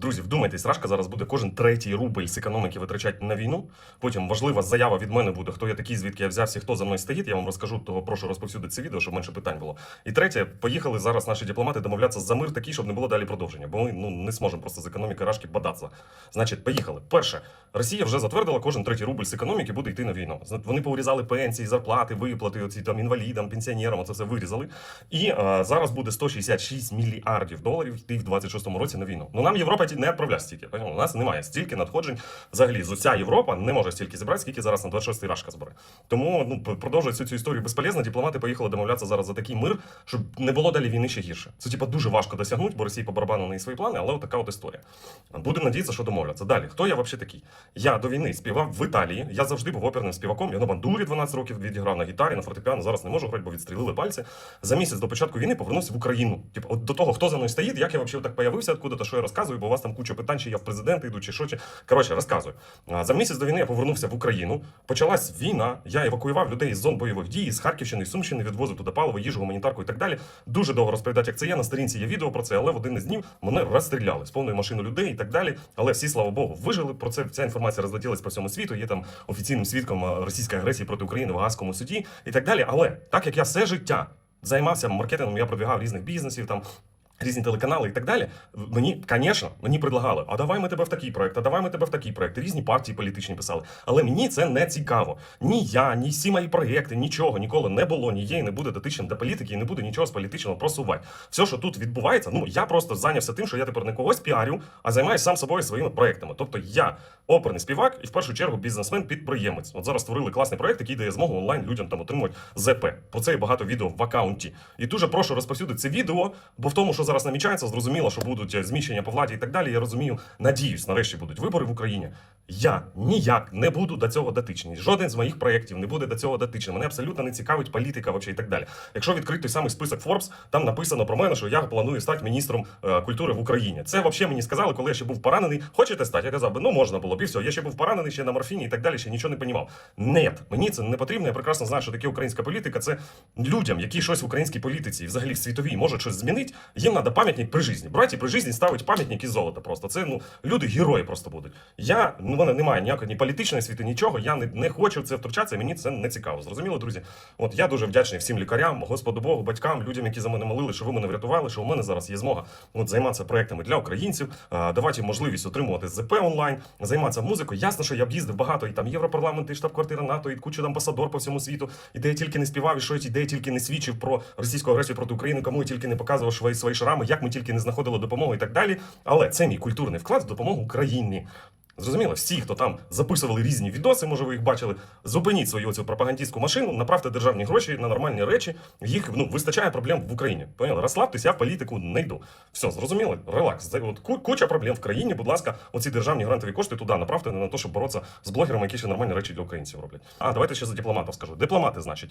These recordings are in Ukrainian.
Друзі, вдумайтесь, Рашка зараз буде кожен третій рубль з економіки витрачати на війну. Потім важлива заява від мене буде, хто я такий, звідки я взявся, хто за мною стоїть. Я вам розкажу, того прошу розповсюдити це відео, щоб менше питань було. І третє, поїхали зараз наші дипломати домовлятися за мир такий, щоб не було далі продовження, бо ми ну не зможемо просто з економіки Рашки бадатися. Значить, поїхали. Перше, Росія вже затвердила, кожен третій рубль з економіки буде йти на війну. Вони повирізали пенсії, зарплати, виплати, оці там інвалідам, пенсіонерам, це все вирізали. І е, зараз буде 166 мільярдів доларів йти в 26-му році на війну. Ну нам Європа ті не відправляє стільки. У нас немає стільки надходжень. Взагалі, з уся Європа не може стільки зібрати, скільки зараз на 26-й рашка збере. Тому ну п- продовжують цю історію безполезно. Дипломати поїхали домовлятися зараз за такий мир, щоб не було далі війни ще гірше. Це типа дуже важко досягнути, бо Росії по барабану на свої плани, але така от історія. Будемо надіятися, що домовляться. Далі, хто я взагалі такий? Я до війни співав в Італії. Я завжди був оперним співаком. Я на бандурі 12 років відіграв на гітарі, на фортепіано. Зараз не можу грати, бо відстрілили пальці. За місяць до початку війни повернувся в Україну. Типу, от до того, хто за мною стоїть, як я взагалі так появився, откуда-то, що я розказую, бо у вас там куча питань, чи я в президенти йду, чи що. Чи... Коротше, розказую. За місяць до війни я повернувся в Україну. Почалась війна. Я евакуював людей з зон бойових дій, з Харківщини, з Сумщини, відвозив туди паливо, їжу, гуманітарку і так далі. Дуже довго розповідати, як це є. На сторінці є відео про це, але в один із днів мене розстріляли з повною машиною людей і так далі. Але всі, слава Богу, вижили. Про це ця інформація розлетілась по всьому світу. Є там офіційним свідком російської агресії проти України в Гаазькому суді і так далі. Але так як я все життя займався маркетингом, я продвигав різних бізнесів там. Різні телеканали і так далі. Мені, звісно, мені предлагали, а давай ми тебе в такий проект, а давай ми тебе в такий проект. Різні партії політичні писали. Але мені це не цікаво. Ні я, ні всі мої проекти, нічого ніколи не було, ні є і не буде дотичним до політики, і не буде нічого з політичного просувати. Все, що тут відбувається, ну я просто зайнявся тим, що я тепер не когось піарю, а займаюся сам собою своїми проектами. Тобто я оперний співак і в першу чергу бізнесмен-підприємець. От зараз створили класний проект, який дає змогу онлайн людям там отримувати ЗП. Про це є багато відео в аккаунті. І дуже прошу розповсюдити це відео, бо в тому, що зараз намічається, зрозуміло, що будуть е, зміщення по владі і так далі. Я розумію, надіюсь, нарешті будуть вибори в Україні. Я ніяк не буду до цього дотичний. Жоден з моїх проєктів не буде до цього дотичний. Мене абсолютно не цікавить політика вообще і так далі. Якщо відкрити той самий список Forbes, там написано про мене, що я планую стати міністром е, культури в Україні. Це взагалі мені сказали, коли я ще був поранений. Хочете стати? Я казав би, ну можна було б і все. Я ще був поранений, ще на морфіні і так далі, ще нічого не понімав. Нет, мені це не потрібно. Я прекрасно знаю, що таке українська політика. Це людям, які щось в українській політиці і взагалі в світовій можуть щось змінити. Їм треба пам'ятник при житті. Браті при житті ставить пам'ятник із золота. Просто це ну люди герої просто будуть. Я ну мене немає ніякої ні політичної світи, нічого. Я не, не хочу це втручатися. Мені це не цікаво. Зрозуміло, друзі. От я дуже вдячний всім лікарям, Господу Богу, батькам, людям, які за мене молили, що ви мене врятували, що у мене зараз є змога от, займатися проектами для українців, давати їм можливість отримувати ЗП онлайн, займатися музикою. Ясно, що я б їздив багато і там Європарламент, і штаб-квартира НАТО, і куча амбасадор по всьому світу, і де я тільки не співав, і що де я тільки не свідчив про російську агресію проти України, кому я тільки не показував свої, свої шрами, як ми тільки не знаходили допомогу і так далі. Але це мій культурний вклад в допомогу Україні. Зрозуміло, всі, хто там записували різні відоси, може ви їх бачили, зупиніть свою оцю пропагандистську машину, направте державні гроші на нормальні речі. Їх ну вистачає проблем в Україні. Поняли? Розслабтеся, я в політику не йду. Все, зрозуміли? Релакс. От куча проблем в країні. Будь ласка, оці державні грантові кошти туди направте не на те, щоб боротися з блогерами, які ще нормальні речі для українців роблять. А давайте ще за дипломатів скажу. Дипломати, значить.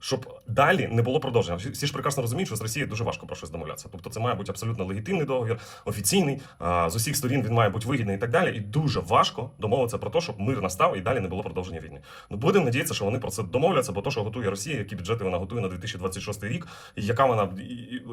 Щоб далі не було продовження. Всі- ж прекрасно розуміють, що з Росією дуже важко про щось домовлятися. Тобто це має бути абсолютно легітимний договір, офіційний, з усіх сторін він має бути вигідний і так далі. І дуже важко домовитися про те, щоб мир настав і далі не було продовження війни. Ну будемо надіятися, що вони про це домовляться, бо то, що готує Росія, які бюджети вона готує на 2026 рік, і яка вона і,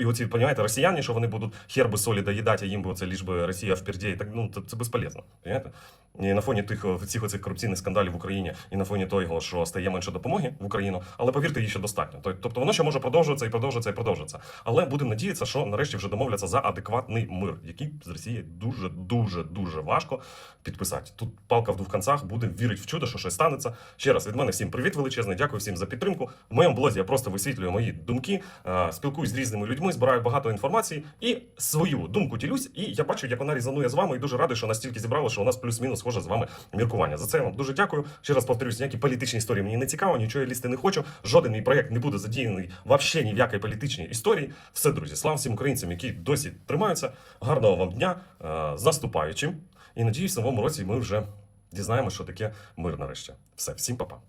і, оці, понімаєте, росіяни, що вони будуть херби солі доїдати, їм би це ліж би Росія впереді, і так ну це, це безполезно. Понімаєте? І на фоні тих всіх оцих корупційних скандалів в Україні, і на фоні того, що стає менше допомоги в Україну, але повірте, ще достатньо. Тобто воно ще може продовжуватися і продовжуватися і продовжуватися. Але будемо надіятися, що нарешті вже домовляться за адекватний мир, який з Росією дуже дуже дуже важко підписати. Тут палка в двох концах, будемо вірити в чудо, що щось станеться. Ще раз від мене всім привіт величезний. Дякую всім за підтримку. В моєму блозі я просто висвітлюю мої думки, е, спілкуюсь з різними людьми, збираю багато інформації і свою думку ділюсь. І я бачу, як вона різанує з вами, і дуже радий, що настільки зібрало, що у нас плюс-мінус схоже з вами міркування. За це я вам дуже дякую. Ще раз повторюсь, ніякі політичні історії мені не цікаво, нічого я лізти не хочу. Жоден мій проєкт не буде задіяний вообще ні в якій політичній історії. Все, друзі, слава всім українцям, які досі тримаються. Гарного вам дня е, з наступаючим. І надіюсь, в новому році ми вже дізнаємося, що таке мир нарешті. Все, всім па-па.